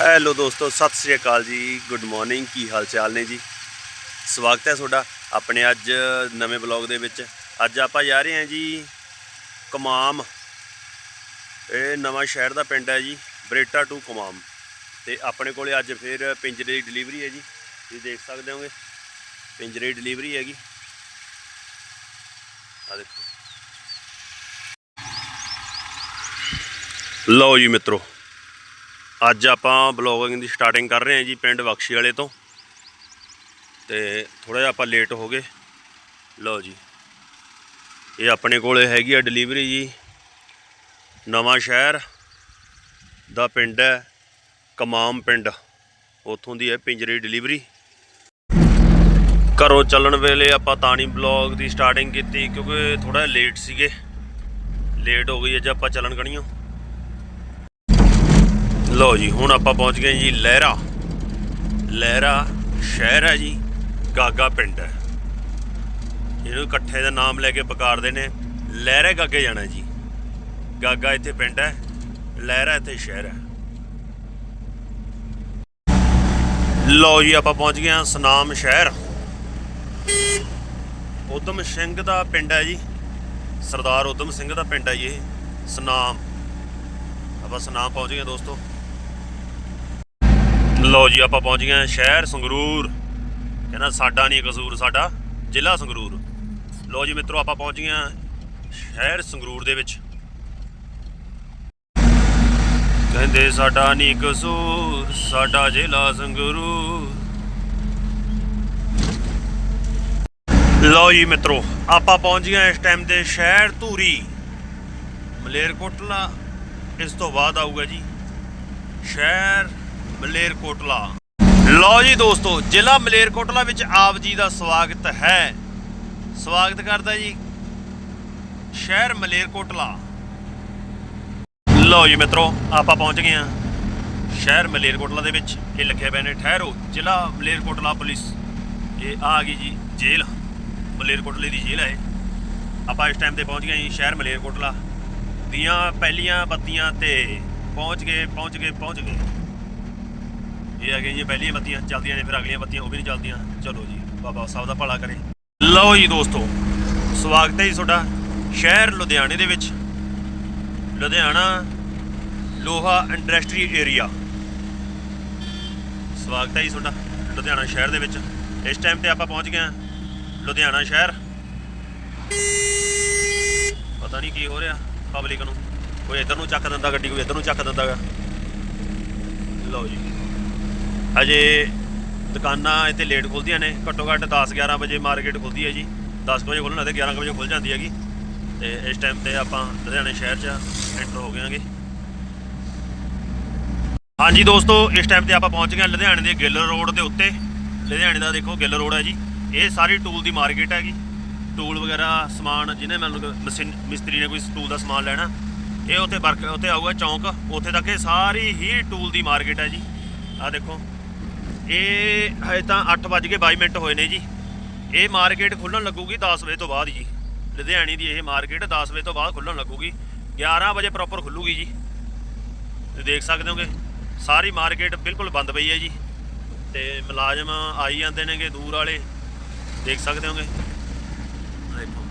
Hello ਦੋਸਤੋ, ਸਤਿ ਸ੍ਰੀ ਅਕਾਲ ਜੀ। Good morning ਕੀ ਹਾਲ ਚਾਲ ਨੇ ਜੀ? ਸਵਾਗਤ ਹੈ ਤੁਹਾਡਾ ਆਪਣੇ ਅੱਜ ਨਵੇਂ ਬਲੌਗ ਦੇ ਵਿੱਚ। ਅੱਜ ਆਪਾਂ ਜਾ ਰਹੇ ਹਾਂ ਜੀ ਕਮਾਮ। ਇਹ ਨਵਾਂ ਸ਼ਹਿਰ ਦਾ ਪਿੰਡ ਹੈ ਜੀ, ਬਰੇਟਾ ਟੂ ਕਮਾਮ। ਤੇ ਆਪਣੇ ਕੋਲੇ ਅੱਜ ਫਿਰ ਪਿੰਜਰੇ ਦੀ ਡਿਲੀਵਰੀ ਹੈ ਜੀ। ਤੁਸੀਂ ਦੇਖ ਸਕਦੇ ਹੋਗੇ, ਪਿੰਜਰੇ ਦੀ ਡਿਲੀਵਰੀ ਹੈਗੀ। ਆ ਦੇਖੋ। ਲਓ ਜੀ ਮਿੱਤਰੋ ਅੱਜ ਆਪਾਂ ਬਲੌਗਿੰਗ ਦੀ ਸਟਾਰਟਿੰਗ ਕਰ ਰਹੇ ਹਾਂ ਜੀ ਪਿੰਡ ਬਖਸ਼ੀ ਵਾਲੇ ਤੋਂ। ਤੇ ਥੋੜਾ ਜਿਹਾ ਆਪਾਂ ਲੇਟ ਹੋ ਗਏ। ਲਓ ਜੀ। ਇਹ ਆਪਣੇ ਕੋਲੇ ਹੈਗੀ ਆ ਡਿਲੀਵਰੀ ਜੀ। ਨਵਾਂ ਸ਼ਹਿਰ ਦਾ ਪਿੰਡ ਹੈ, ਕਮਾਮ ਪਿੰਡ। ਉੱਥੋਂ ਦੀ ਹੈ ਪਿੰਜਰੀ ਡਿਲੀਵਰੀ ਘਰੋਂ ਚੱਲਣ ਵੇਲੇ ਆਪਾਂ ਤਾਣੀ ਬਲੌਗ ਦੀ ਸਟਾਰਟਿੰਗ ਕੀਤੀ ਕਿਉਂਕਿ ਥੋੜਾ ਲੇਟ ਸੀਗੇ। ਲੇਟ ਹੋ ਗਈ ਅੱਜ ਆਪਾਂ ਚੱਲਣ ਕਣੀਓ ਲਓ ਜੀ, ਹੁਣ ਆਪਾਂ ਪਹੁੰਚ ਗਏ ਜੀ ਲਹਿਰਾ। ਲਹਿਰਾ ਸ਼ਹਿਰ ਹੈ ਜੀ, ਗਾਗਾ ਪਿੰਡ ਹੈ। ਇਹਨੂੰ ਇਕੱਠੇ ਦਾ ਨਾਮ ਲੈ ਕੇ ਪੁਕਾਰਦੇ ਨੇ, ਲਹਿਰੇ ਗਾਗੇ ਜਾਣਾ ਜੀ। ਗਾਗਾ ਇੱਥੇ ਪਿੰਡ ਹੈ, ਲਹਿਰਾ ਇੱਥੇ ਸ਼ਹਿਰ ਹੈ। ਲਓ ਜੀ, ਆਪਾਂ ਪਹੁੰਚ ਗਏ ਹਾਂ ਸਨਾਮ ਸ਼ਹਿਰ। ਉਦਮ ਸਿੰਘ ਦਾ ਪਿੰਡ ਹੈ ਜੀ, ਸਰਦਾਰ ਉਦਮ ਸਿੰਘ ਦਾ ਪਿੰਡ ਹੈ ਜੀ ਇਹ, ਸਨਾਮ। ਆਪਾਂ ਸਨਾਮ ਪਹੁੰਚ ਗਏ ਦੋਸਤੋ। ਲਓ ਜੀ, ਆਪਾਂ ਪਹੁੰਚ ਗਏ ਹਾਂ ਸ਼ਹਿਰ ਸੰਗਰੂਰ। ਕਹਿੰਦਾ ਸਾਡਾ ਨਹੀਂ ਕਸੂਰ, ਸਾਡਾ ਜ਼ਿਲ੍ਹਾ ਸੰਗਰੂਰ। ਲਓ ਜੀ ਮਿੱਤਰੋ, ਆਪਾਂ ਪਹੁੰਚ ਗਏ ਹਾਂ ਸ਼ਹਿਰ ਸੰਗਰੂਰ ਦੇ ਵਿੱਚ। ਕਹਿੰਦੇ ਸਾਡਾ ਨਹੀਂ ਕਸੂਰ, ਸਾਡਾ ਜ਼ਿਲ੍ਹਾ ਸੰਗਰੂਰ। ਲਓ ਜੀ ਮਿੱਤਰੋ, ਆਪਾਂ ਪਹੁੰਚ ਗਏ ਹਾਂ ਇਸ ਟਾਈਮ ਤੇ ਸ਼ਹਿਰ ਧੂਰੀ। ਮਲੇਰਕੋਟਲਾ, ਇਸ ਤੋਂ ਬਾਅਦ ਆਊਗਾ ਜੀ ਸ਼ਹਿਰ ਮਲੇਰਕੋਟਲਾ। ਲਓ ਜੀ ਦੋਸਤੋ, ਜ਼ਿਲ੍ਹਾ ਮਲੇਰਕੋਟਲਾ ਵਿੱਚ ਆਪ ਜੀ ਦਾ ਸਵਾਗਤ ਹੈ। ਸਵਾਗਤ ਕਰਦਾ ਜੀ ਸ਼ਹਿਰ ਮਲੇਰਕੋਟਲਾ। ਲਓ ਜੀ ਮਿੱਤਰੋ, ਆਪਾਂ ਪਹੁੰਚ ਗਏ ਹਾਂ ਸ਼ਹਿਰ ਮਲੇਰਕੋਟਲਾ ਦੇ ਵਿੱਚ। ਇਹ ਲਿਖੇ ਪਏ ਨੇ ਠਹਿਰੋ, ਜ਼ਿਲ੍ਹਾ ਮਲੇਰਕੋਟਲਾ ਪੁਲਿਸ। ਇਹ ਆ ਗਈ ਜੀ ਜੇਲ੍ਹ, ਮਲੇਰਕੋਟਲੇ ਦੀ ਜੇਲ੍ਹ ਹੈ ਆਪਾਂ ਇਸ ਟਾਈਮ ਤੇ ਪਹੁੰਚ ਗਏ ਜੀ ਸ਼ਹਿਰ ਮਲੇਰਕੋਟਲਾ। ਦੀਆਂ ਪਹਿਲੀਆਂ ਬੱਤੀਆਂ ਤੇ ਪਹੁੰਚ ਗਏ ਪਹੁੰਚ ਗਏ ਪਹੁੰਚ ਗਏ। ਇਹ ਆ ਗਈਆਂ ਜੀ, ਪਹਿਲੀਆਂ ਬੱਤੀਆਂ ਚੱਲਦੀਆਂ ਨੇ, ਫਿਰ ਅਗਲੀਆਂ ਬੱਤੀਆਂ ਉਹ ਵੀ ਨਹੀਂ ਚੱਲਦੀਆਂ। ਚਲੋ ਜੀ, ਬਾਬਾ ਸਾਹਿਬ ਦਾ ਭਲਾ ਕਰੇ। ਲਓ ਜੀ ਦੋਸਤੋ, ਸਵਾਗਤ ਹੈ ਜੀ ਤੁਹਾਡਾ ਸ਼ਹਿਰ ਲੁਧਿਆਣੇ ਦੇ ਵਿੱਚ। ਲੁਧਿਆਣਾ ਲੋਹਾ ਇੰਡਸਟਰੀ ਏਰੀਆ। ਸਵਾਗਤ ਹੈ ਜੀ ਤੁਹਾਡਾ ਲੁਧਿਆਣਾ ਸ਼ਹਿਰ ਦੇ ਵਿੱਚ। ਇਸ ਟਾਈਮ ਤੇ ਆਪਾਂ ਪਹੁੰਚ ਗਏ ਹਾਂ ਲੁਧਿਆਣਾ ਸ਼ਹਿਰ। ਪਤਾ ਨਹੀਂ ਕੀ ਹੋ ਰਿਹਾ ਪਬਲਿਕ ਨੂੰ। ਕੋਈ ਇੱਧਰ ਨੂੰ ਚੱਕ ਦਿੰਦਾ ਗੱਡੀ, ਕੋਈ ਇੱਧਰ ਨੂੰ ਚੱਕ ਦਿੰਦਾ ਗਾ। ਲਓ ਜੀ। ਅਜੇ ਦੁਕਾਨਾਂ ਇੱਥੇ ਲੇਟ ਖੁੱਲਦੀਆਂ ਨੇ, ਘੱਟੋ ਘੱਟ 10 11 ਵਜੇ ਮਾਰਕੀਟ ਖੁੱਲਦੀ ਹੈ ਜੀ। 10 ਵਜੇ ਖੁੱਲਣਾ ਤੇ 11 ਕੁ ਵਜੇ ਖੁੱਲ ਜਾਂਦੀ ਹੈਗੀ। ਤੇ ਇਸ ਟਾਈਮ ਤੇ ਆਪਾਂ ਲੁਧਿਆਣੇ ਸ਼ਹਿਰ 'ਚ ਐਂਟਰ ਹੋ ਗਏ ਹਾਂਗੇ। ਹਾਂਜੀ ਦੋਸਤੋ, ਇਸ ਟਾਈਮ ਤੇ ਆਪਾਂ ਪਹੁੰਚ ਗਏ ਹਾਂ ਲੁਧਿਆਣੇ ਦੇ ਗਿੱਲ ਰੋਡ ਦੇ ਉੱਤੇ। ਲੁਧਿਆਣੇ ਦਾ ਦੇਖੋ ਗਿੱਲ ਰੋਡ ਹੈ ਜੀ। ਇਹ ਸਾਰੀ ਟੂਲ ਦੀ ਮਾਰਕੀਟ ਹੈਗੀ। ਟੂਲ ਵਗੈਰਾ, ਸਮਾਨ ਜਿਹਨੇ ਮੈਨੂੰ ਮਸ਼ੀਨ, ਮਿਸਤਰੀ ਨੇ ਕੋਈ ਟੂਲ ਦਾ ਸਮਾਨ ਲੈਣਾ, ਇਹ ਉੱਥੇ ਵਰਕ, ਉੱਥੇ ਆਊਗਾ ਚੌਂਕ। ਉੱਥੇ ਤੱਕ ਇਹ ਸਾਰੀ ਹੀ ਟੂਲ ਦੀ ਮਾਰਕੀਟ ਹੈ ਜੀ। ਆਹ ਦੇਖੋ। ਇਹ ਹਜੇ ਤਾਂ 8:22 ਮਿੰਟ ਹੋਏ ਨੇ ਜੀ। ਇਹ ਮਾਰਕੀਟ ਖੁੱਲਣ ਲੱਗੂਗੀ 10 ਵਜੇ ਤੋਂ ਬਾਅਦ ਜੀ। ਲੁਧਿਆਣੇ ਦੀ ਇਹ ਮਾਰਕੀਟ 10 ਵਜੇ ਤੋਂ ਬਾਅਦ ਖੁੱਲਣ ਲੱਗੂਗੀ। 11 ਵਜੇ ਪ੍ਰੋਪਰ ਖੁੱਲੂਗੀ ਜੀ। ਤੁਸੀਂ ਦੇਖ ਸਕਦੇ ਹੋਗੇ, ਸਾਰੀ ਮਾਰਕੀਟ ਬਿਲਕੁਲ ਬੰਦ ਪਈ ਹੈ ਜੀ। ਤੇ ਮੁਲਾਜ਼ਮ ਆਈ ਜਾਂਦੇ ਨੇਗੇ ਦੂਰ ਵਾਲੇ। ਦੇਖ ਸਕਦੇ ਹੋਗੇ। ਦੇਖੋ।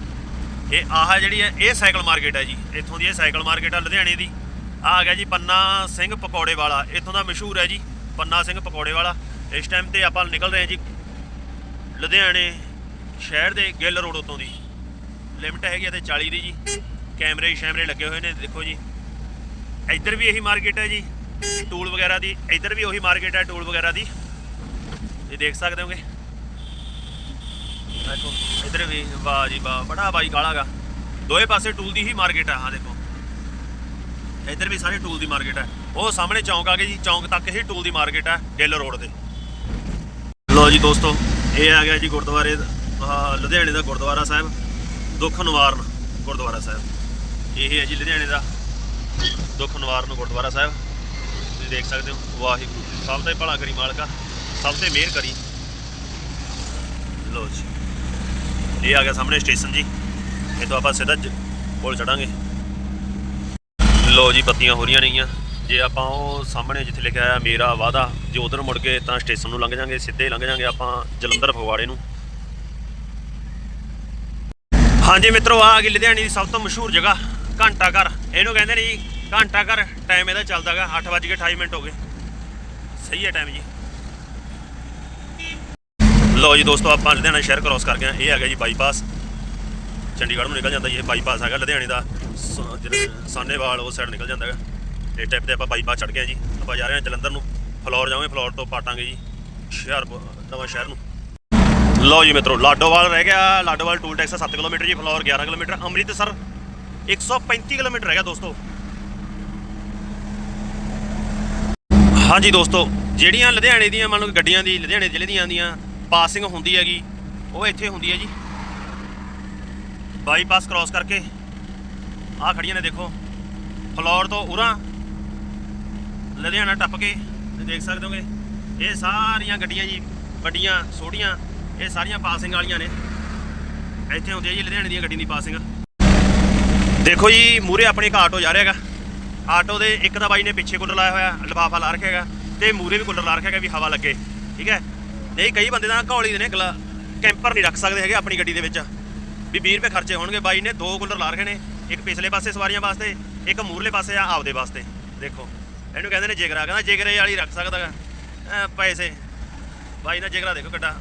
ਇਹ ਆਹ ਜਿਹੜੀ ਹੈ, ਇਹ ਸਾਈਕਲ ਮਾਰਕੀਟ ਹੈ ਜੀ। ਇੱਥੋਂ ਦੀ ਇਹ ਸਾਈਕਲ ਮਾਰਕੀਟ ਆ ਲੁਧਿਆਣੇ ਦੀ। ਆਹ ਆ ਗਿਆ ਜੀ ਪੰਨਾ ਸਿੰਘ ਪਕੌੜੇ ਵਾਲਾ। ਇੱਥੋਂ ਦਾ ਮਸ਼ਹੂਰ ਹੈ ਜੀ, ਪੰਨਾ ਸਿੰਘ ਪਕੌੜੇ ਵਾਲਾ। ਇਸ ਟਾਈਮ ਤੇ ਆਪਾਂ ਨਿਕਲ ਰਹੇ ਹਾਂ ਜੀ ਲੁਧਿਆਣੇ ਸ਼ਹਿਰ ਦੇ ਗਿੱਲ ਰੋਡ ਉਤੋਂ ਦੀ। ਲਿਮਟ ਹੈਗੀ ਆ ਤੇ 40 ਦੀ ਜੀ। ਕੈਮਰੇ ਸ਼ੈਮਰੇ ਲੱਗੇ ਹੋਏ ਨੇ, ਦੇਖੋ ਜੀ। ਇੱਧਰ ਵੀ ਇਹੀ ਮਾਰਕੀਟ ਹੈ ਜੀ। ਟੂਲ ਵਗੈਰਾ ਦੀ, ਇੱਧਰ ਵੀ ਉਹੀ ਮਾਰਕੀਟ ਹੈ ਟੂਲ ਵਗੈਰਾ ਦੀ। ਇਹ ਦੇਖ ਸਕਦੇ ਹੋਗੇ? ਦੇਖੋ, ਇੱਧਰ ਵੀ, ਵਾਹ ਜੀ ਵਾਹ, ਬੜਾ ਬਾਈ ਕਾਲਾਗਾ ਦੋਏ ਪਾਸੇ ਟੂਲ ਦੀ ਹੀ ਮਾਰਕੀਟ ਹੈ ਹਾਂ ਦੇਖੋ। ਇੱਧਰ ਵੀ ਸਾਰੇ ਟੂਲ ਦੀ ਮਾਰਕੀਟ ਹੈ ਉਹ ਸਾਹਮਣੇ ਚੌਂਕ ਆ ਗਿਆ ਜੀ, ਚੌਂਕ ਤੱਕ ਹੀ ਟੂਲ ਦੀ ਮਾਰਕੀਟ ਹੈ ਗਿੱਲ ਰੋਡ ਤੇ ਲੋ ਜੀ ਦੋਸਤੋ, ਇਹ ਆ ਗਿਆ ਜੀ ਗੁਰਦੁਆਰੇ ਦਾ- ਲੁਧਿਆਣੇ ਦਾ ਗੁਰਦੁਆਰਾ ਸਾਹਿਬ, ਦੁੱਖ ਨਿਵਾਰਨ ਗੁਰਦੁਆਰਾ ਸਾਹਿਬ। ਇਹ ਹੈ ਜੀ ਲੁਧਿਆਣੇ ਦਾ ਦੁੱਖ ਨਿਵਾਰਨ ਗੁਰਦੁਆਰਾ ਸਾਹਿਬ। ਤੁਸੀਂ ਦੇਖ ਸਕਦੇ ਹੋ, ਵਾਹਿਗੁਰੂ ਸਭ ਦਾ ਭਲਾ ਕਰੀ ਮਾਲਕਾ, ਸਭ ਤੇ ਮਿਹਰ ਕਰੀ। ਲੋ ਜੀ, ਇਹ ਆ ਗਿਆ ਸਾਹਮਣੇ ਸਟੇਸ਼ਨ ਜੀ। ਇਹ ਤੋਂ ਆਪਾਂ ਸਿੱਧਾ ਜ- ਪੁਲ ਚੜਾਂਗੇ। ਲੋ ਜੀ, ਬੱਤੀਆਂ ਹੋ ਰਹੀਆਂ ਨੇਗੀਆਂ। ਜੇ ਆਪਾਂ ਉਹ ਸਾਹਮਣੇ ਜਿੱਥੇ ਲਿਖਿਆ ਆ ਮੇਰਾ ਵਾਦਾ ਜੇ ਉਧਰ ਮੁੜ ਕੇ ਤਾਂ ਸਟੇਸ਼ਨ ਨੂੰ ਲੰਘ ਜਾਾਂਗੇ, ਸਿੱਧੇ ਲੰਘ ਜਾਾਂਗੇ ਆਪਾਂ ਜਲੰਧਰ ਫਗਵਾੜੇ ਨੂੰ। ਹਾਂਜੀ ਮਿੱਤਰੋ ਆ ਗਈ ਲੁਧਿਆਣੇ ਦੀ ਸਭ ਤੋਂ ਮਸ਼ਹੂਰ ਜਗ੍ਹਾ ਘੰਟਾ ਘਰ ਇਹਨੂੰ ਕਹਿੰਦੇ ਨੇ ਜੀ ਘੰਟਾ ਘਰ ਟਾਈਮ ਇਹਦਾ ਚੱਲਦਾਗਾ 8:28 ਮਿੰਟ ਹੋ ਗਏ। ਸਹੀ ਹੈ ਟਾਈਮ ਜੀ। ਲਓ ਜੀ ਦੋਸਤੋ, ਆਪਾਂ ਲੁਧਿਆਣਾ ਸ਼ਹਿਰ ਕ੍ਰੋਸ ਕਰ ਗਏ ਹਾਂ। ਇਹ ਹੈਗਾ ਜੀ ਬਾਈਪਾਸ ਚੰਡੀਗੜ੍ਹ ਨੂੰ ਨਿਕਲ ਜਾਂਦਾ ਜੀ, ਇਹ ਬਾਈਪਾਸ ਹੈਗਾ ਲੁਧਿਆਣੇ ਦਾ। ਸ- ਜਿਹੜਾ ਸਾਨੇਵਾਲ ਉਸ ਸਾਈਡ ਨਿਕਲ ਜਾਂਦਾ ਹੈਗਾ। ਇਸ ਟੈਪ ਤੇ ਆਪਾਂ ਬਾਈਪਾਸ ਚੜ ਗਏ ਜੀ। ਆਪਾਂ ਜਾ ਰਹੇ ਹਾਂ ਜਲੰਧਰ ਨੂੰ। ਫਲੋਰ ਜਾਵਾਂਗੇ, ਫਲੋਰ ਤੋਂ ਪਾਟਾਂਗੇ ਜੀ। ਸ਼ਹਿਰ ਨਵਾਂ ਸ਼ਹਿਰ ਨੂੰ। ਲਓ ਜੀ ਮਿੱਤਰੋ, ਲਾਡੋਵਾਲ ਰਹਿ ਗਿਆ। ਲਾਡੋਵਾਲ ਟੂਲ ਟੈਕਸ 7 ਕਿਲੋਮੀਟਰ ਜੀ, ਫਲੋਰ 11 ਕਿਲੋਮੀਟਰ। ਅੰਮ੍ਰਿਤਸਰ 135 ਕਿਲੋਮੀਟਰ ਰਹਿ ਗਿਆ ਦੋਸਤੋ। ਹਾਂਜੀ ਦੋਸਤੋ, ਜਿਹੜੀਆਂ ਲੁਧਿਆਣੇ ਦੀਆਂ, ਮੰਨ ਲਓ ਗੱਡੀਆਂ ਦੀ, ਲੁਧਿਆਣੇ ਜ਼ਿਲ੍ਹੇ ਦੀਆਂ ਆਉਂਦੀਆਂ, ਪਾਸਿੰਗ ਹੁੰਦੀ ਹੈਗੀ, ਉਹ ਇੱਥੇ ਹੁੰਦੀ ਹੈ ਜੀ। ਬਾਈਪਾਸ ਕ੍ਰਾਸ ਕਰਕੇ, ਆਹ ਖੜੀਆਂ ਨੇ ਦੇਖੋ। ਫਲੋਰ ਤੋਂ ਉਰਾਂ ਲੁਧਿਆਣਾ ਟੱਪ ਕੇ ਤੇ ਦੇਖ ਸਕਦੇ ਹੋਗੇ, ਇਹ ਸਾਰੀਆਂ ਗੱਡੀਆਂ ਜੀ, ਵੱਡੀਆਂ ਛੋਟੀਆਂ ਇਹ ਸਾਰੀਆਂ ਪਾਸਿੰਗ ਵਾਲੀਆਂ ਨੇ। ਇੱਥੇ ਹੁੰਦੀ ਹੈ ਜੀ, ਲੁਧਿਆਣੇ ਦੀਆਂ ਗੱਡੀਆਂ ਦੀ ਪਾਸਿੰਗ। ਦੇਖੋ ਜੀ ਮੂਰੇ ਆਪਣੇ ਇੱਕ ਆਟੋ ਜਾ ਰਿਹਾ ਹੈਗਾ। ਆਟੋ ਦੇ ਇੱਕ ਤਾਂ ਬਾਈ ਨੇ ਪਿੱਛੇ ਕੂਲਰ ਲਾਇਆ ਹੋਇਆ, ਲਿਫਾਫਾ ਲਾ ਰੱਖਿਆ ਹੈਗਾ, ਤੇ ਮੂਰੇ ਵੀ ਕੂਲਰ ਲਾ ਰੱਖਿਆ ਹੈਗਾ ਵੀ ਹਵਾ ਲੱਗੇ, ਠੀਕ ਹੈ? ਨਹੀਂ, ਕਈ ਬੰਦੇ ਤਾਂ ਘੌਲੀ ਦੇ ਨੇ, ਗਲਾ, ਕੈਂਪਰ ਨਹੀਂ ਰੱਖ ਸਕਦੇ ਹੈਗੇ ਆਪਣੀ ਗੱਡੀ ਦੇ ਵਿੱਚ। ਵੀ 20 ਰੁਪਏ ਖਰਚੇ ਹੋਣਗੇ, ਬਾਈ ਨੇ ਦੋ ਕੂਲਰ ਲਾ ਰੱਖੇ ਨੇ, ਇੱਕ ਪਿਛਲੇ ਪਾਸੇ ਸਵਾਰੀਆਂ ਵਾਸਤੇ, ਇੱਕ ਮੂਰਲੇ ਪਾਸੇ ਆ ਆਪਦੇ ਵਾਸਤੇ, ਦੇਖੋ। ਇਹਨੂੰ ਕਹਿੰਦੇ ਨੇ ਜਿਗਰਾ ਕਹਿੰਦਾ ਜਿਗਰੇ ਵਾਲੀ ਰੱਖ ਸਕਦਾ ਗਾ। ਪੈਸੇ। ਬਾਈ ਦਾ ਜਿਗਰਾ ਦੇਖੋ ਕਿੱਡਾ।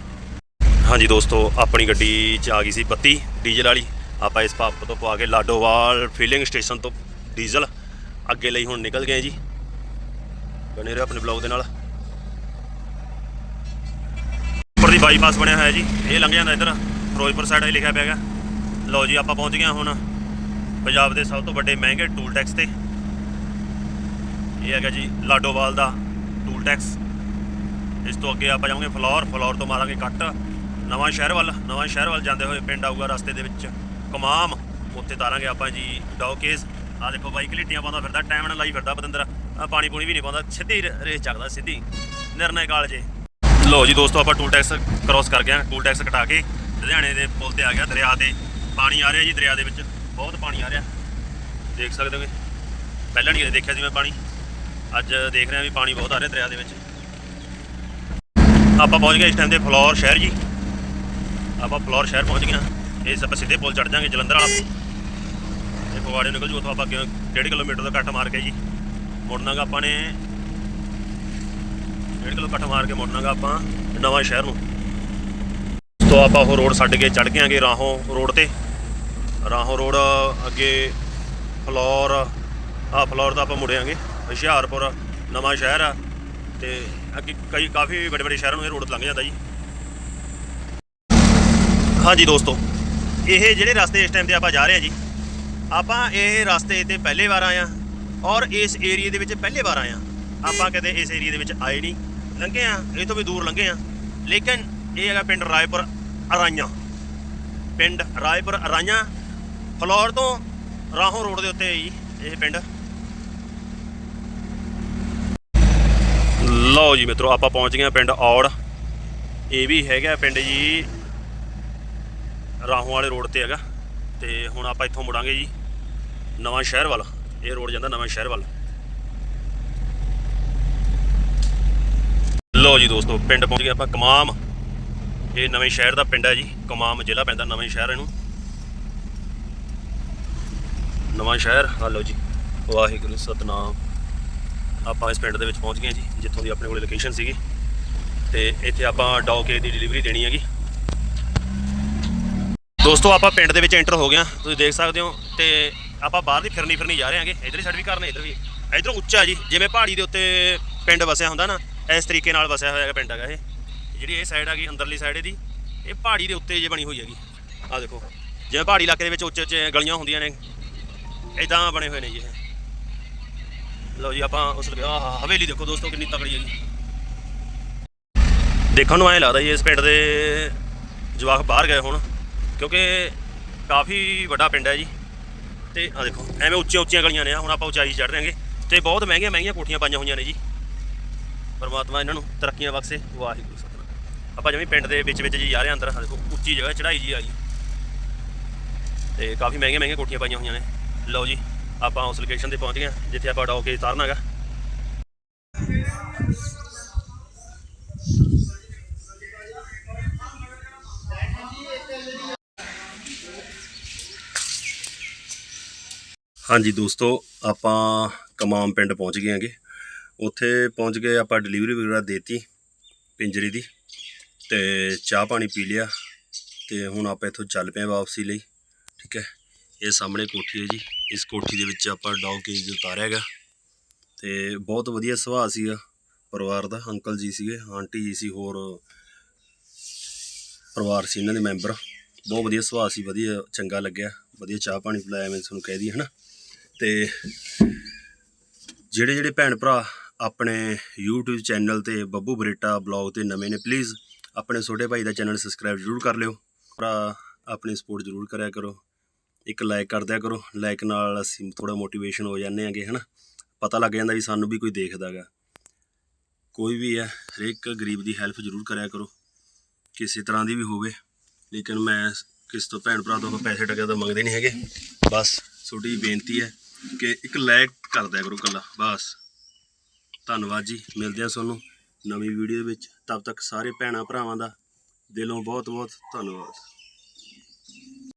ਹਾਂਜੀ ਦੋਸਤੋ, ਆਪਣੀ ਗੱਡੀ 'ਚ ਆ ਗਈ ਸੀ ਬੱਤੀ, ਡੀਜ਼ਲ ਵਾਲੀ। ਆਪਾਂ ਇਸ ਪੰਪ ਤੋਂ ਪਵਾ ਕੇ ਲਾਡੋਵਾਲ ਫਿਲਿੰਗ ਸਟੇਸ਼ਨ ਤੋਂ ਡੀਜ਼ਲ ਅੱਗੇ ਲਈ ਹੁਣ ਨਿਕਲ ਗਏ ਜੀ। ਬਣੇ ਰਹੋ ਆਪਣੇ ਬਲੌਗ ਦੇ ਨਾਲ। ਉੱਪਰ ਦੀ ਬਾਈਪਾਸ ਬਣਿਆ ਹੋਇਆ ਜੀ। ਇਹ ਲੰਘ ਜਾਂਦਾ ਇੱਧਰ। ਫਿਰੋਜ਼ਪੁਰ ਸਾਈਡ 'ਤੇ ਲਿਖਿਆ ਪਿਆ ਹੈਗਾ। ਲਓ ਜੀ, ਆਪਾਂ ਪਹੁੰਚ ਗਏ ਹਾਂ ਹੁਣ ਪੰਜਾਬ ਦੇ ਸਭ ਤੋਂ ਵੱਡੇ ਮਹਿੰਗੇ ਟੂਲ ਟੈਕਸ ਤੇ। ਇਹ ਹੈਗਾ ਜੀ ਲਾਡੋਵਾਲ ਦਾ ਟੂਲ ਟੈਕਸ ਇਸ ਤੋਂ ਅੱਗੇ ਆਪਾਂ ਜਾਵਾਂਗੇ ਫਲੌਰ। ਫਲੌਰ ਤੋਂ ਮਾਰਾਂਗੇ ਕੱਟ। ਨਵਾਂ ਸ਼ਹਿਰ ਵੱਲ, ਨਵਾਂ ਸ਼ਹਿਰ ਵੱਲ ਜਾਂਦੇ ਹੋਏ ਪਿੰਡ ਆਊਗਾ ਰਸਤੇ ਦੇ ਵਿੱਚ ਕਮਾਮ। ਉੱਥੇ ਤਾਰਾਂਗੇ ਆਪਾਂ ਜੀ ਡੌਕੇਸ ਆ ਦੇਖੋ ਬਾਈ, ਕਲੀਟੀਆਂ ਪਾਉਂਦਾ ਫਿਰਦਾ, ਟਾਈਮ ਨਾਲ ਲਾਈ ਫਿਰਦਾ ਬਤੰਦਰ। ਆ ਪਾਣੀ ਪੂਣੀ ਵੀ ਨਹੀਂ ਪਾਉਂਦਾ, ਸਿੱਧੀ ਰੇਸ ਚੱਕਦਾ, ਸਿੱਧੀ। ਨਿਰਣੇ ਕਾਲ ਜੇ। ਲੋ ਜੀ ਦੋਸਤੋ, ਆਪਾਂ ਟੂਲ ਟੈਕਸ ਕ੍ਰਾਸ ਕਰ ਗਏ ਟੂਲ ਟੈਕਸ ਕਟਾ ਕੇ ਲੁਧਿਆਣੇ ਦੇ ਪੁਲ ਤੇ ਆ ਗਿਆ ਦਰਿਆ ਤੇ। ਪਾਣੀ ਆ ਰਿਹਾ ਜੀ ਦਰਿਆ ਦੇ ਵਿੱਚ, ਬਹੁਤ ਪਾਣੀ ਆ ਰਿਹਾ। ਦੇਖ ਸਕਦੇ ਹੋਗੇ? ਪਹਿਲਾਂ ਨਹੀਂ ਦੇਖਿਆ ਸੀ ਮੈਂ ਪਾਣੀ। ਅੱਜ ਦੇਖ ਰਹੇ ਹਾਂ ਵੀ ਪਾਣੀ ਬਹੁਤ ਆ ਰਿਹਾ ਦਰਿਆ ਦੇ ਵਿੱਚ। ਆਪਾਂ ਪਹੁੰਚ ਗਏ ਇਸ ਟਾਈਮ ਤੇ ਫਲੋਰ ਸ਼ਹਿਰ ਜੀ। ਆਪਾਂ ਫਲੋਰ ਸ਼ਹਿਰ ਪਹੁੰਚ ਗਏ ਹਾਂ। ਇਸ ਆਪਾਂ ਸਿੱਧੇ ਪੁਲ ਚੜ ਜਾਾਂਗੇ ਜਲੰਧਰ ਵਾਲਾ। ਇਹ ਫਗਵਾੜੇ ਨਿਕਲ ਜੂ, ਉੱਥੋਂ ਆਪਾਂ ਅੱਗੇ 1.5 ਕਿਲੋਮੀਟਰ ਦਾ ਕੱਟ ਮਾਰ ਕੇ ਜੀ। ਮੁੜਨਾਗਾ ਆਪਾਂ ਨੇ 1.5 ਕਿਲੋ ਕੱਟ ਮਾਰ ਕੇ ਮੁੜਨਾਗਾ ਆਪਾਂ ਨਵਾਂ ਸ਼ਹਿਰ ਨੂੰ। ਤੋਂ ਆਪਾਂ ਉਹ ਰੋਡ ਛੱਡ ਕੇ ਚੜ ਗਏ ਰਾਹੋਂ ਰੋਡ ਤੇ। ਰਾਹੋਂ ਰੋਡ ਅੱਗੇ ਫਲੋਰ ਆ ਫਲੋਰ ਦਾ ਆਪਾਂ ਮੁੜਿਆਂਗੇ। ਹੁਸ਼ਿਆਰਪੁਰ ਨਵਾਂ ਸ਼ਹਿਰ ਆ ਤੇ ਅੱਗੇ ਕਈ ਕਾਫੀ ਵੱਡੇ ਵੱਡੇ ਸ਼ਹਿਰਾਂ ਨੂੰ ਇਹ ਰੋਡ ਲੰਘ ਜਾਂਦਾ ਜੀ। ਹਾਂਜੀ ਦੋਸਤੋ, ਇਹ ਜਿਹੜੇ ਰਸਤੇ ਇਸ ਟਾਈਮ ਤੇ ਆਪਾਂ ਜਾ ਰਹੇ ਹਾਂ ਜੀ, ਆਪਾਂ ਇਹ ਰਸਤੇ ਤੇ ਪਹਿਲੇ ਵਾਰ ਆਏ ਆ ਔਰ ਇਸ ਏਰੀਆ ਦੇ ਵਿੱਚ ਪਹਿਲੇ ਵਾਰ ਆਏ ਆ। ਆਪਾਂ ਕਦੇ ਇਸ ਏਰੀਆ ਦੇ ਵਿੱਚ ਆਏ ਨਹੀਂ, ਲੰਘੇ ਆ ਇਹ ਤੋਂ ਵੀ ਦੂਰ ਲੰਘੇ ਆ। ਲੇਕਿਨ ਇਹ ਹੈਗਾ ਪਿੰਡ ਰਾਏਪੁਰ ਅਰਾਈਆਂ। ਪਿੰਡ ਰਾਏਪੁਰ ਅਰਾਈਆਂ, ਫਲੋਰ ਤੋਂ ਰਾਹੋਂ ਰੋਡ ਦੇ ਉੱਤੇ ਜੀ ਇਹ ਪਿੰਡ। ਲਓ ਜੀ ਮਿੱਤਰੋ, ਆਪਾਂ ਪਹੁੰਚ ਗਏ ਹਾਂ ਪਿੰਡ ਔੜ। ਇਹ ਵੀ ਹੈਗਾ ਪਿੰਡ ਜੀ ਰਾਹੋਂ ਵਾਲੇ ਰੋਡ ਤੇ ਹੈਗਾ। ਤੇ ਹੁਣ ਆਪਾਂ ਇੱਥੋਂ ਮੁੜਾਂਗੇ ਜੀ ਨਵਾਂ ਸ਼ਹਿਰ ਵੱਲ। ਇਹ ਰੋਡ ਜਾਂਦਾ ਨਵਾਂ ਸ਼ਹਿਰ ਵੱਲ। ਲਓ ਜੀ ਦੋਸਤੋ, ਪਿੰਡ ਪਹੁੰਚ ਗਏ ਆਪਾਂ ਕਮਾਮ। ਇਹ ਨਵੇਂ ਸ਼ਹਿਰ ਦਾ ਪਿੰਡ ਹੈ ਜੀ। ਕਮਾਮ ਜ਼ਿਲ੍ਹਾ ਪੈਂਦਾ ਨਵੇਂ ਸ਼ਹਿਰ ਇਹਨੂੰ। ਨਵਾਂ ਸ਼ਹਿਰ ਆ ਲਓ ਜੀ। ਵਾਹਿਗੁਰੂ, ਸਤਨਾਮ। ਆਪਾਂ ਇਸ ਪਿੰਡ ਦੇ ਵਿੱਚ ਪਹੁੰਚ ਗਏ ਜੀ, ਜਿੱਥੋਂ ਦੀ ਆਪਣੇ ਕੋਲ ਲੋਕੇਸ਼ਨ ਸੀਗੀ। ਤੇ ਇੱਥੇ ਆਪਾਂ ਡੌਕੇ ਦੀ ਡਿਲੀਵਰੀ ਦੇਣੀ ਹੈਗੀ। ਦੋਸਤੋ, ਆਪਾਂ ਪਿੰਡ ਦੇ ਵਿੱਚ ਐਂਟਰ ਹੋ ਗਏ ਹਾਂ। ਤੁਸੀਂ ਦੇਖ ਸਕਦੇ ਹੋ ਤੇ ਆਪਾਂ ਬਾਹਰ ਦੀ ਫਿਰਨੀ ਫਿਰਨੀ ਜਾ ਰਹੇ ਹਾਂਗੇ। ਇਧਰਲੀ ਸਾਈਡ ਵੀ ਘਰ ਨੇ, ਇਧਰ ਵੀ। ਇਧਰੋਂ ਉੱਚਾ ਜੀ, ਜਿਵੇਂ ਪਹਾੜੀ ਦੇ ਉੱਤੇ ਪਿੰਡ ਵਸਿਆ ਹੁੰਦਾ ਨਾ, ਇਸ ਤਰੀਕੇ ਨਾਲ ਵਸਿਆ ਹੋਇਆ ਹੈਗਾ ਪਿੰਡ ਹੈਗਾ ਇਹ। ਜਿਹੜੀ ਇਹ ਸਾਈਡ ਹੈਗੀ, ਅੰਦਰਲੀ ਸਾਈਡ ਇਹਦੀ, ਇਹ ਪਹਾੜੀ ਦੇ ਉੱਤੇ ਜੇ ਬਣੀ ਹੋਈ ਹੈਗੀ। ਆਹ ਦੇਖੋ, ਜਿਵੇਂ ਪਹਾੜੀ ਇਲਾਕੇ ਦੇ ਵਿੱਚ ਉੱਚੇ ਉੱਚੇ ਗਲੀਆਂ ਹੁੰਦੀਆਂ ਨੇ ਇਦਾਂ ਬਣੇ ਹੋਏ ਨੇ ਜੀ ਇਹ। ਲਓ ਜੀ, ਆਪਾਂ ਉਸ ਲਗੇ ਆਹ ਹਵੇਲੀ ਦੇਖੋ ਦੋਸਤੋ, ਕਿੰਨੀ ਤਕੜੀ ਹੈ ਜੀ। ਦੇਖਣ ਨੂੰ ਐਂ ਲੱਗਦਾ ਜੀ, ਇਸ ਪਿੰਡ ਦੇ ਜਵਾਕ ਬਾਹਰ ਗਏ ਹੁਣ, ਕਿਉਂਕਿ ਕਾਫੀ ਵੱਡਾ ਪਿੰਡ ਹੈ ਜੀ। ਤੇ ਆ ਦੇਖੋ, ਐਵੇਂ ਉੱਚੀਆਂ ਉੱਚੀਆਂ ਗਲੀਆਂ ਨੇ ਆ, ਹੁਣ ਆਪਾਂ ਉਚਾਈ ਚੜ ਰਹੇ ਹਾਂਗੇ। ਤੇ ਬਹੁਤ ਮਹਿੰਗੀਆਂ ਮਹਿੰਗੀਆਂ ਕੋਠੀਆਂ ਪਾਈਆਂ ਹੋਈਆਂ ਨੇ ਜੀ। ਪਰਮਾਤਮਾ ਇਹਨਾਂ ਨੂੰ ਤਰੱਕੀਆਂ ਬਖਸ਼ੇ, ਵਾਹਿਗੁਰੂ ਸਤਿਨਾਮ। ਆਪਾਂ ਜਿਵੇਂ ਪਿੰਡ ਦੇ ਵਿੱਚ ਵਿੱਚ ਜੀ ਜਾ ਰਹੇ ਹਾਂ ਅੰਦਰ ਆ ਦੇਖੋ, ਉੱਚੀ ਜਗ੍ਹਾ ਚੜਾਈ ਜੀ ਆ ਜੀ। ਤੇ ਕਾਫੀ ਮਹਿੰਗੀਆਂ ਮਹਿੰਗੀਆਂ ਕੋਠੀਆਂ ਪਾਈਆਂ ਹੋਈਆਂ ਨੇ। ਲਓ ਜੀ ਆਪਾਂ ਉਸ ਲੋਕੇਸ਼ਨ ਤੇ ਪਹੁੰਚ ਗਏ ਹਾਂ, ਜਿੱਥੇ ਆਪਾਂ ਡੌਕੇ ਤਾਰਨਾ ਹੈਗਾ ਹਾਂਜੀ ਦੋਸਤੋ, ਆਪਾਂ ਕਮਾਮ ਪਿੰਡ ਪਹੁੰਚ ਗਏ ਹਾਂਗੇ। ਉੱਥੇ ਪਹੁੰਚ ਕੇ ਆਪਾਂ ਡਿਲੀਵਰੀ ਵਗੈਰਾ ਦੇਤੀ ਪਿੰਜਰੀ ਦੀ ਤੇ ਚਾਹ ਪਾਣੀ ਪੀ ਲਿਆ ਤੇ ਹੁਣ ਆਪਾਂ ਇੱਥੋਂ ਚੱਲ ਪਏ ਵਾਪਸੀ ਲਈ। ਠੀਕ ਹੈ, ਇਹ ਸਾਹਮਣੇ ਕੋਠੀ ਹੈ ਜੀ। ਇਸ ਕੋਠੀ ਦੇ ਵਿੱਚ ਆਪਾਂ ਡੌਗ ਕੇਜ ਉਤਾਰਿਆ ਹੈਗਾ। ਤੇ ਬਹੁਤ ਵਧੀਆ ਸੁਭਾਅ ਸੀਗਾ ਪਰਿਵਾਰ ਦਾ, ਅੰਕਲ ਜੀ ਸੀਗੇ, ਆਂਟੀ ਜੀ ਸੀ, ਹੋਰ ਪਰਿਵਾਰ ਸੀ ਇਹਨਾਂ ਦੇ ਮੈਂਬਰ। ਬਹੁਤ ਵਧੀਆ ਸੁਭਾਅ ਸੀ, ਵਧੀਆ, ਚੰਗਾ ਲੱਗਿਆ, ਵਧੀਆ ਚਾਹ ਪਾਣੀ ਪਿਲਾਇਆ ਮੈਂ ਤੁਹਾਨੂੰ ਕਹਿ ਦਈ ਹਨਾ। ਤੇ ਜਿਹੜੇ ਜਿਹੜੇ ਭੈਣ ਭਰਾ ਆਪਣੇ YouTube ਚੈਨਲ ਤੇ ਬੱਬੂ ਬਰੇਟਾ ਬਲੌਗ ਤੇ ਨਵੇਂ ਨੇ ਪਲੀਜ਼ ਆਪਣੇ ਛੋਟੇ ਭਾਈ ਦਾ ਚੈਨਲ ਸਬਸਕ੍ਰਾਈਬ ਜ਼ਰੂਰ ਕਰ ਲਿਓ। ਭਰਾ ਆਪਣੀ ਸਪੋਰਟ ਜ਼ਰੂਰ ਕਰਿਆ ਕਰੋ। ਇੱਕ ਲਾਈਕ ਕਰ ਦਿਆ ਕਰੋ। ਲਾਈਕ ਨਾਲ ਅਸੀਂ ਥੋੜਾ ਮੋਟੀਵੇਸ਼ਨ ਹੋ ਜਾਂਦੇ ਆਂਗੇ ਹਨਾ? ਪਤਾ ਲੱਗ ਜਾਂਦਾ ਵੀ ਸਾਨੂੰ ਵੀ ਕੋਈ ਦੇਖਦਾਗਾ ਕੋਈ ਵੀ ਹੈ, ਹਰੇਕ ਗਰੀਬ ਦੀ ਹੈਲਪ ਜ਼ਰੂਰ ਕਰਿਆ ਕਰੋ। ਕਿਸੇ ਤਰ੍ਹਾਂ ਦੀ ਵੀ ਹੋਵੇ, ਲੇਕਿਨ ਮੈਂ ਕਿਸ ਤੋਂ ਭੈਣ ਭਰਾ ਤੋਂ ਪੈਸੇ ਟਕੇ ਤਾਂ ਮੰਗਦੇ ਨਹੀਂ ਹੈਗੇ। ਬਸ ਛੋਟੀ ਬੇਨਤੀ ਹੈ ਕਿ ਇੱਕ ਲਾਇਕ ਕਰ ਦਿਆ ਕਰੋ ਕੱਲਾ ਬਸ। ਧੰਨਵਾਦ ਜੀ। ਮਿਲਦੇ ਹਾਂ ਤੁਹਾਨੂੰ ਨਵੀਂ ਵੀਡੀਓ ਵਿੱਚ। ਤਦ ਤੱਕ ਸਾਰੇ ਭੈਣਾਂ ਭਰਾਵਾਂ ਦਾ ਦਿਲੋਂ ਬਹੁਤ ਬਹੁਤ ਧੰਨਵਾਦ।